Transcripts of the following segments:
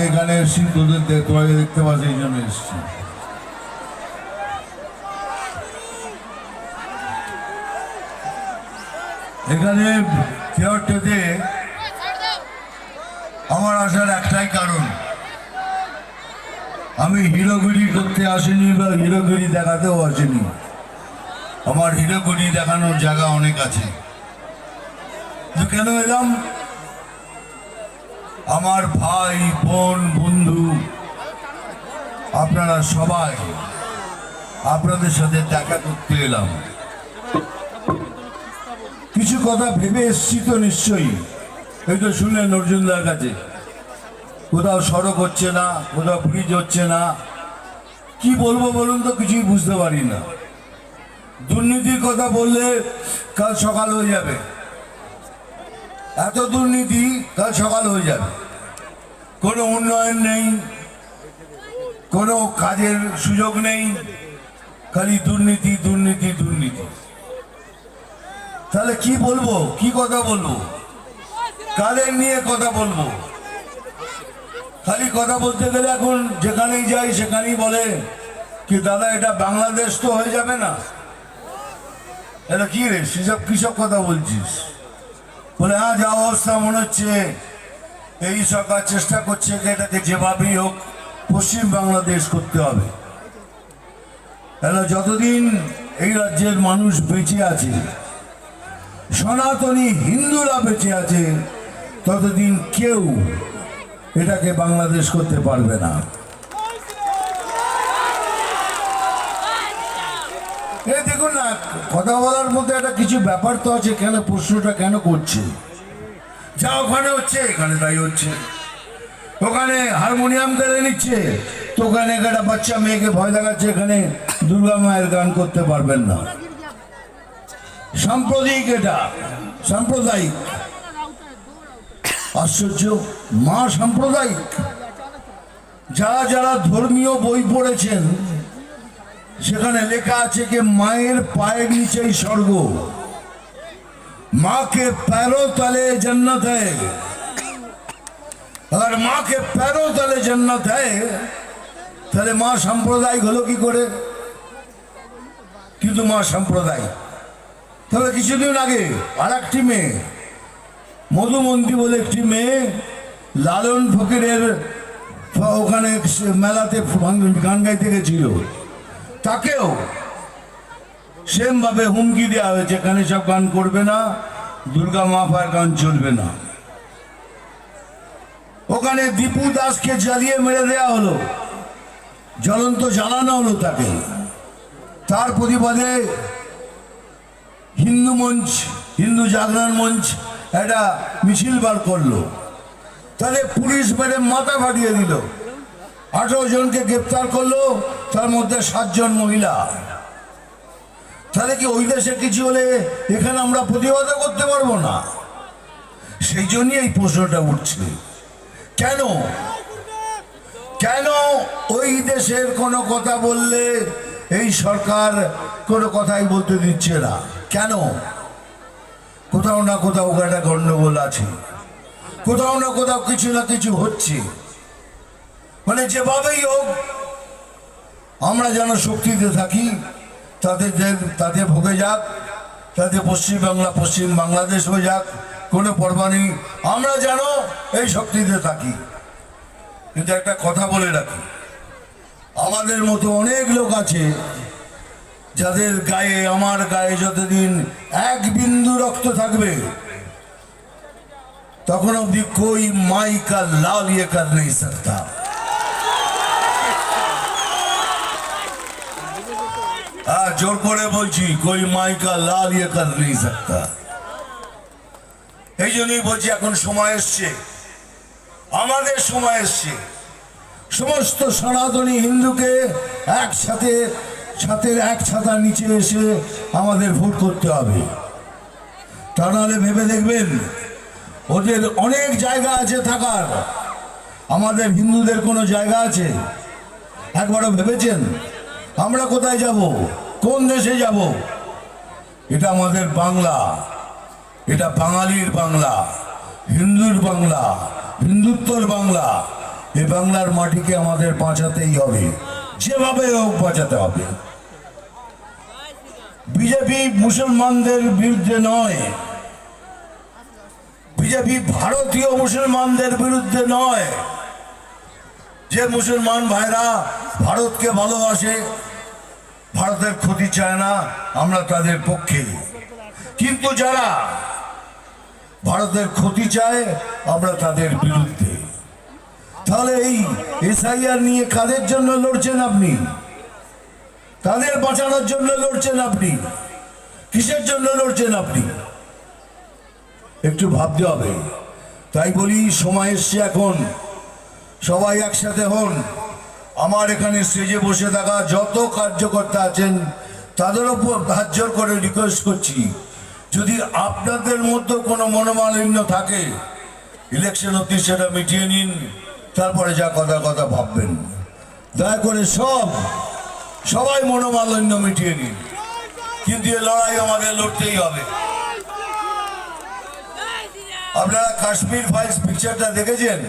আমি এখানে এসেছি তোদের তোমাকে দেখতে পাচ্ছি, এই জন্য এসেছি। এখানে থিয়েটারটাতে আমার আসার একটাই কারণ, আমি হিরোগিরি করতে আসিনি বা হিরোগিরি দেখাতেও আসিনি। আমার হিরোগিরি দেখানোর জায়গা অনেক আছে। কেন এলাম? আমার ভাই, বোন, বন্ধু, আপনারা সবাই আপনাদের সাথে দেখা করতে এলাম। কিছু কথা ভেবে এসছি তো নিশ্চয়ই। এই তো শুনলেন অর্জুনদার কাছে। কোথাও সড়ক হচ্ছে না, কোথাও ব্রিজ হচ্ছে না। কি বলব বলুন তো, কিছুই বুঝতে পারি না। দুর্নীতির কথা বললে কাল সকাল হয়ে যাবে। এত দুর্নীতি কাল সকাল হয়ে যাবে। কোনো উন্নয়ন নেই, কোনো কাজের সুযোগ নেই, খালি দুর্নীতি দুর্নীতি দুর্নীতি। তাহলে কি বলব? কি কথা বলব? কাদের নিয়ে কথা বলব? খালি কথা বলতে গেলে এখন যেখানেই যাই সেখানেই বলে কি, দাদা, এটা বাংলাদেশ তো হয়ে যাবে না? এটা কি রে? সেসব কিসব কথা বলছিস? বলে হ্যাঁ যা অবস্থা মনে হচ্ছে। এই সরকার চেষ্টা করছে যে এটাকে যেভাবেই হোক পশ্চিম বাংলাদেশ করতে হবে। কেন যতদিন এই রাজ্যের মানুষ বেঁচে আছে, সনাতনী হিন্দুরা বেঁচে আছে, ততদিন কেউ এটাকে বাংলাদেশ করতে পারবে না এই দেখুন না, কথা বলার মধ্যে একটা কিছু ব্যাপার তো আছে, কেন প্রশ্নটা কেন করছে? যা ওখানে হচ্ছে, এখানে তাই হচ্ছে। ওখানে হারমোনিয়াম কেড়ে নিচ্ছে, তো ওখানে একটা বাচ্চা মেয়েকে ভয় দেখাচ্ছে, এখানে দুর্গা মায়ের গান করতে পারবেন না। সাম্প্রদায়িক এটা, সাম্প্রদায়িক। আশ্চর্য, মা সাম্প্রদায়িক। যারা যারা ধর্মীয় বই পড়েছেন সেখানে লেখা আছে যে মায়ের পায়ের নিচেই স্বর্গ। মাকে প্যারো তালে জন্নত আর মাকে প্যারো তালে জন্নত তাহলে মা সাম্প্রদায়িক হলো কি করে? কিন্তু মা সাম্প্রদায় তবে কিছুদিন আগে আর একটি মেয়ে, মধুমন্তী বলে একটি মেয়ে, লালন ফকিরের ওখানে মেলাতে গান গাইতে গেছিল। তাকেও সেম ভাবে হুমকি দেওয়া হয়েছে এখানে সব গান করবে না, দুর্গা মাফার গান চলবে না। ওখানে দীপু দাসকে জ্বালিয়ে মেরে দেওয়া হলো, জ্বলন্ত জ্বালানো হলো তাকে। তার প্রতিবাদে হিন্দু মঞ্চ, হিন্দু জাগরণ মঞ্চ একটা মিছিল বার করল। তাহলে পুলিশ মেরে মাথা ফাটিয়ে দিল। আঠারো জনকে গ্রেপ্তার করল তার মধ্যে সাতজন মহিলা। তাহলে কি ওই দেশে কিছু হলে এখানে আমরা প্রতিবাদও করতে পারব না? সেই জন্যই এই প্রশ্নটা উঠছে। কেন? কেন ওই দেশের কোনো কথা বললে এই সরকার কোনো কথাই বলতে দিচ্ছে না? কেন? কোথাও না কোথাও একটা গন্ডগোল আছে। কোথাও না কোথাও কিছু না কিছু হচ্ছে। মানে যেভাবেই হোক আমরা যেন শক্তিতে থাকি, তাতে যে, তাতে ভোগে যাক, তাতে পশ্চিমবাংলা, পশ্চিম বাংলাদেশ হয়ে যাক, কোনো পরবা নেই। আমরা যেন এই শক্তিতে থাকি। কিন্তু একটা কথা বলে রাখি, আমাদের মতো অনেক লোক আছে, যাদের গায়ে, আমার গায়ে যতদিন এক বিন্দু রক্ত থাকবে, তখন অব্দি কই মাইকা লাল ইয়ে কার নেই সত্তা। হ্যাঁ জোর করে বলছি, কই মাইকা লাল ইয়ে কর নেই সকতা এই জন্যই বলছি, এখন সময় এসছে। আমাদের সময় এসছে। সমস্ত সনাতনী হিন্দুকে একসাথে, ছাতের এক ছাতার নিচে এসে আমাদের ভোট করতে হবে। তা নাহলে ভেবে দেখবেন, ওদের অনেক জায়গা আছে থাকার। আমাদের হিন্দুদের কোনো জায়গা আছে? একবারও ভেবেছেন? আমরা কোথায় যাব? কোন দেশে যাব? এটা আমাদের বাংলা। এটা বাঙালির বাংলা, হিন্দুর বাংলা, হিন্দুত্বর বাংলা। এ বাংলার মাটিকে আমাদের বাঁচাতেই হবে। যেভাবে হোক বাঁচাতে হবে। বিজেপি মুসলমানদের বিরুদ্ধে নয়। বিজেপি ভারতীয় মুসলমানদের বিরুদ্ধে নয়। যে মুসলমান ভাইরা ভারতকে ভালোবাসে, ভারতের ক্ষতি চায় না, আমরা তাদের পক্ষে। কিন্তু যারা ভারতের ক্ষতি চায়, আমরা তাদের বিরুদ্ধে। তাহলে এই এসআইআর নিয়ে কাদের জন্য লড়ছেন আপনি? তাদের বাঁচানোর জন্য লড়ছেন আপনি? কিসের জন্য লড়ছেন আপনি? একটু ভাবতে হবে। তাই বলি, সময় এসছে এখন। সবাই একসাথে হন। আমার এখানে স্টেজে বসে থাকা যত কার্যকর্তা আছেন, তাদের উপর জোর করে রিকোয়েস্ট করছি। যদি আপনাদের মধ্যে কোনো মনোমালিন্য থাকে ইলেকশন অবধি সেটা মিটিয়ে নিন, তারপরে যা কথা কথা ভাববেন। দয়া করে সব, সবাই মনোমালিন্য মিটিয়ে নিন। কিন্তু এ লড়াই আমাদের লড়তেই হবে। আপনারা কাশ্মীর ফাইলস পিকচারটা দেখেছেন?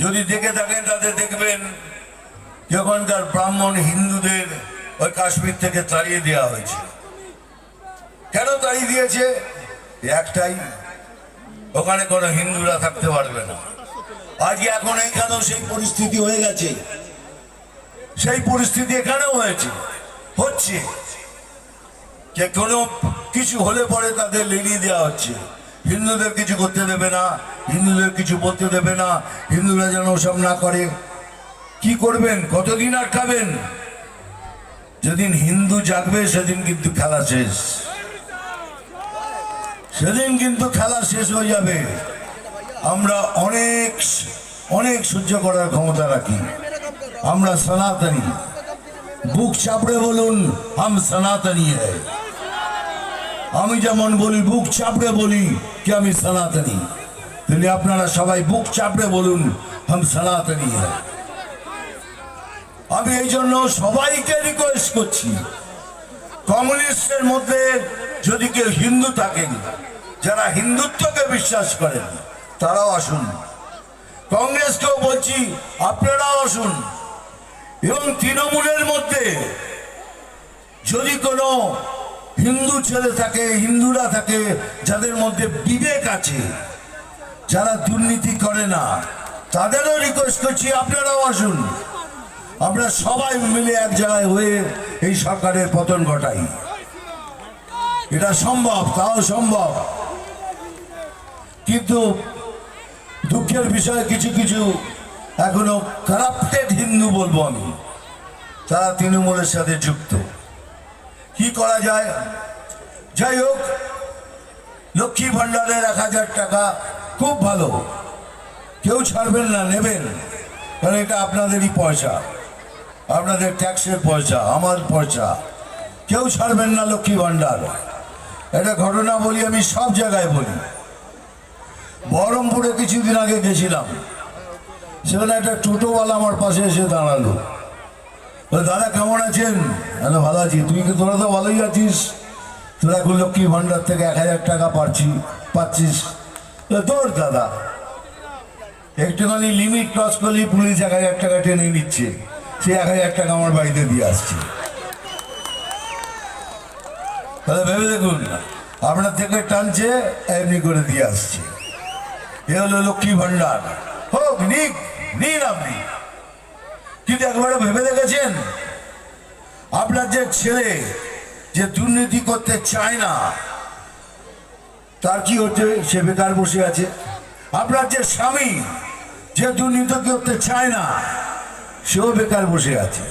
যদি দেখে থাকেন তাদের দেখবেন যখনকার ব্রাহ্মণ হিন্দুদের ওই কাশ্মীর থেকে তাড়িয়ে দেওয়া হয়েছে। কেন তাড়িয়ে দিয়েছে? একটাই, ওখানে কোনো হিন্দুরা থাকতে পারবে না। আজকে এখন এইখানেও সেই পরিস্থিতি হয়ে গেছে। সেই পরিস্থিতি এখানেও হয়েছে, হচ্ছে। যে কোনো কিছু হলে পরে তাদের লেলিয়ে দেওয়া হচ্ছে। হিন্দুদের কিছু করতে দেবে না, হিন্দুদের কিছু বলতে দেবে না, হিন্দুরা যেন ওসব না করে। কি করবেন? কতদিন আটকাবেন? যেদিন হিন্দু জাগবে, সেদিন কিন্তু খেলা শেষ। সেদিন কিন্তু খেলা শেষ হয়ে যাবে। আমরা অনেক অনেক সহ্য করার ক্ষমতা রাখি। আমরা সনাতনী। বুক চাপড়ে বলুন, হাম সনাতনী হ্যায়। আমি যেমন বলি, বুক চাপড়ে বলি কি আমি সনাতনী তেমনি আপনারা সবাই বুক চাপড়ে বলুন, হাম সনাতনী হ্যায় আমি এই জন্য সবাইকে রিকোয়েস্ট করছি, কমিউনিস্টের মধ্যে যদি কেউ হিন্দু থাকেন, যারা হিন্দুত্বকে বিশ্বাস করেন, তারাও আসুন। কংগ্রেসকেও বলছি, আপনারাও আসুন। এবং তৃণমূলের মধ্যে যদি কোনো হিন্দু ছেলে থাকে, হিন্দুরা থাকে, যাদের মধ্যে বিবেক আছে, যারা দুর্নীতি করে না, তাদেরও রিকোয়েস্ট করছি, আপনারাও আসুন। আমরা সবাই মিলে এক জায়গায় হয়ে এই সরকারের পতন ঘটাই। এটা সম্ভব, তাও সম্ভব। কিন্তু দুঃখের বিষয়ে, কিছু কিছু এখনও কারাপ্টেড হিন্দু বলব আমি, তারা তৃণমূলের সাথে যুক্ত। কি করা যায়? যাই হোক, লক্ষ্মী ভাণ্ডারের এক হাজার টাকা খুব ভালো। কেউ ছাড়বেন না, নেবেন। কারণ এটা আপনাদেরই পয়সা। আপনাদের ট্যাক্সের পয়সা, আমার পয়সা। কেউ ছাড়বেন না লক্ষ্মী ভাণ্ডার। এটা ঘটনা বলি, আমি সব জায়গায় বলি। বহরমপুরে কিছুদিন আগে গেছিলাম। সেখানে একটা টোটোওয়ালা আমার পাশে এসে দাঁড়াল। দাদা, কেমন আছেন? হ্যালো, ভালো আছি। তুই কি, তোরা তো ভালোই আছিস? তোরা এখন লক্ষ্মী ভাণ্ডার থেকে এক হাজার টাকা পাচ্ছি পাচ্ছিস। তোর দাদা। একটুখানি লিমিট ক্রস করলেই পুলিশ এক হাজার টাকা টেনে নিচ্ছে। সে এক হাজার টাকা আমার বাড়িতে দিয়ে আসছে। তাহলে ভেবে দেখুন, আপনার থেকে টানছে, এমনি করে দিয়ে আসছে। এ হলো লক্ষ্মী ভাণ্ডার। হোক, নিক, নিন আপনি। কিন্তু একবারে ভেবে দেখেছেন? আপনার যে ছেলে যে দুর্নীতি করতে চায় না, তার কি হচ্ছে সে বেকার বসে আছে? আপনার যে স্বামী যে দুর্নীতি করতে চায় না, সেও বেকার বসে আছে।